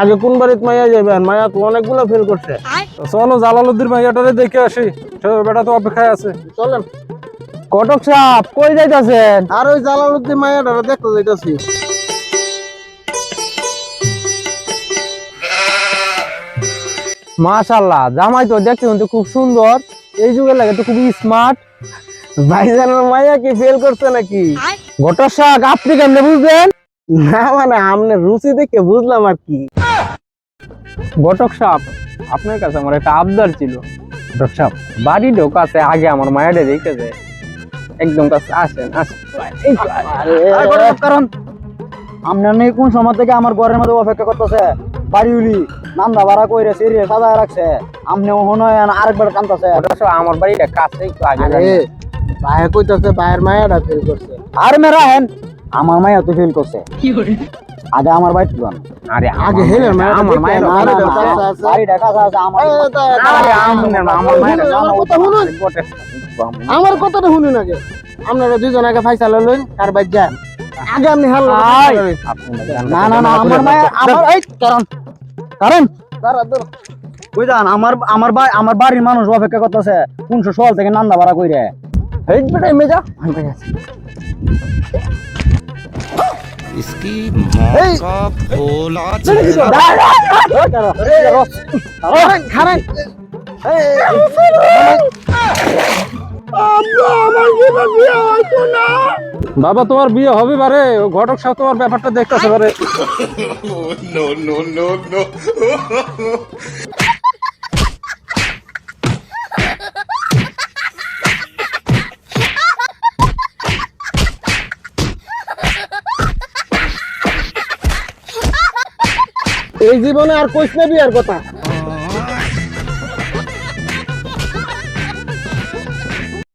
আগে কোন বাড়িতে মাইয়া যাবেন মায়া তো অনেকগুলো ফেল করছে। চলো জালালুদ্দিন মাইয়াটারে দেখে আসি। বেটা তো অপেক্ষায় আছে। চলেন। কটক সাপ কই যাইতাছেন? আর ওই জালালউদ্দিন মায়াটা দেখতে যাইতাছি। মাশাআল্লাহ জামাই তো দেখতে কিন্তু খুব সুন্দর। এই যুগের লাগে তো খুব স্মার্ট ভাইজানের মায়া কি ফেল করছে নাকি? ঘটক শাক আপনি কেমনে বুঝলেন? না মানে আমনে রুচি দেখে বুঝলাম আর কি। ঘটক সাপ আপনার কাছে আমার একটা আবদার ছিল। ঘটক সাপ? বাড়ি ঢোকাতে আগে আমার মায়ারে রেখে যায় একদম কাছে আসেন আসেন কারণ আপনার নেই কোন সময় থেকে আমার ঘরের মধ্যে অপেক্ষা করতেছে। বাড়ি উলি নান্দা ভাড়া কইরে সিরিয়ে সাজায় রাখছে। আপনি ওখানে আরেকবার কান্দতেছে ঘটক আমার বাড়িটা কাছে একটু আগে। ভাইয়া কইতাছে ভাইয়ের মায়াটা ফেল করছে। আর মেরা হেন আমার মাইয়া তো ফিল করছে। আগে আমার বাড়ি তুলান আরে আগে হেলে মায়াটা আমার মায়ের না, না, বাড়িটা না, কাছে আছে। আমার আরে আমনে আমার মায়ের আমার কথা শুনুন। আমার কথাটা শুনুন আগে। আপনারা দুজন আগে ফাইসাল লইন কার বাইর যান। আগে আপনি হাল না না না আমার মায়া আমার এই কারণ কারণ কই যান? আমার আমার বাড়ি আমার বাড়ির মানুষ অপেক্ষা করতেছে। কোনশো সল থেকে নান্দা ভাড়া কইরে। এই বেটা মেজা इसकी माँ का भोला খারাপ বাবা তোমার বিয়ে হবে বারে ও ঘটক সাহেব তোমার ব্যাপারটা দেখতেছে বারে এই জীবনে আর কইস না বিয়ার কথা।